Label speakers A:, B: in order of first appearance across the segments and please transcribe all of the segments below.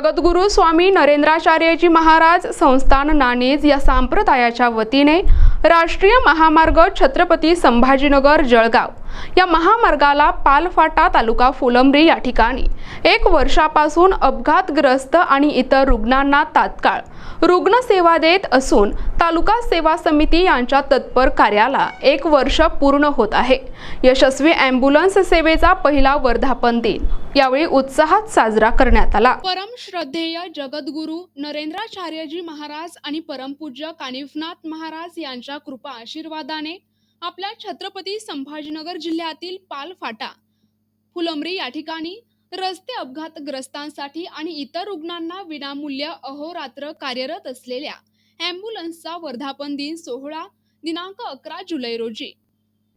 A: जगद्गुरू स्वामी नरेंद्राचार्यजी महाराज संस्थान नाणेज या संप्रदायाच्या वतीने राष्ट्रीय महामार्ग छत्रपती संभाजीनगर जळगाव. या महामार्गाला पालफाटा तालुका फुलंब्री या ठिकाणी. एक वर्षापासून अपघातग्रस्त आणि इतर रुग्णांना तात्काळ रुग्णसेवा देत असून तालुका सेवा समिती यांच्या तत्पर कार्याला एक वर्ष पूर्ण होत आहे. यशस्वी अँब्युलन्स सेवेचा पहिला वर्धापन दिन यावेळी उत्साहात साजरा करण्यात आला. परम श्रद्धेय जगद्गुरू नरेंद्राचार्यजी महाराज आणि परमपूज्य कानिफनाथ महाराज यांच्या कृपा आशीर्वादाने आपल्या छत्रपती संभाजीनगर जिल्ह्यातील पालफाटा. फुलंब्री या ठिकाणी रस्ते अपघातग्रस्तांसाठी आणि इतर रुग्णांना विनामूल्य अहोरात्र कार्यरत असलेल्या ॲम्ब्युलन्सचा वर्धापन दिन सोहळा दिनांक अकरा जुलै रोजी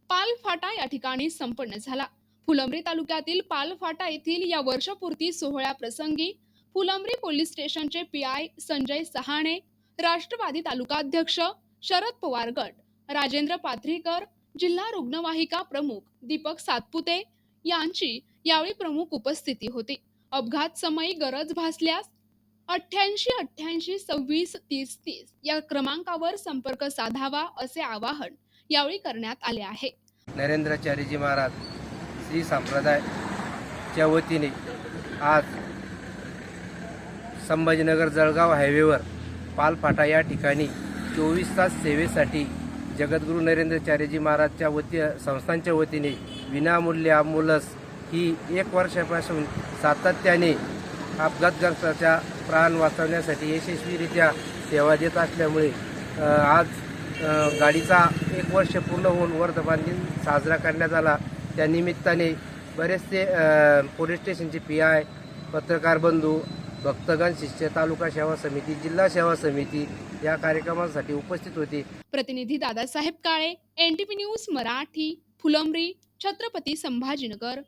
A: पालफाटा या ठिकाणी संपन्न झाला. फुलंब्री तालुक्यातील पालफाटा येथील या वर्षपूर्ती सोहळ्याप्रसंगी फुलंब्री पोलीस स्टेशनचे पी आय संजय सहाणे राष्ट्रवादी तालुकाध्यक्ष शरद पवार गट राजेंद्र पाथरीकर जिल्हा रुग्णवाहिका प्रमुख दीपक सातपुते यांची यावेळी प्रमुख उपस्थिती होती. अपघात समयी गरज भासल्यास अठ्ठ्याऐंशी अठ्ठ्याऐंशी सव्वीस तीस तीस या क्रमांकावर संपर्क साधावा असे आवाहन यावेळी करण्यात आले आहे.
B: नरेंद्राचार्यजी महाराज श्री संप्रदायच्या वतीने आज संभाजीनगर जळगाव हायवेवर पालफाटा या ठिकाणी चोवीस तास सेवेसाठी जगद्गुरू नरेंद्रचार्यजी महाराजच्या वती संस्थांच्या वतीने विनामूल्य अँब्युलन्स ही एक वर्षापासून सातत्याने अपघातग्रस्ताच्या प्राण वाचवण्यासाठी यशस्वीरित्या सेवा देत असल्यामुळे आज गाडीचा एक वर्ष पूर्ण होऊन वर्धमान दिन साजरा करण्यात आला. त्यानिमित्ताने बरेचसे पोलीस स्टेशनचे पी आय पत्रकार बंधू भक्तगण शिष्य तालुका सेवा समिती जिल्हा सेवा समिती या कार्यक्रमासाठी उपस्थित होते.
A: प्रतिनिधी दादासाहेब काळे एनटीपी न्यूज मराठी फुलंब्री छत्रपती संभाजीनगर.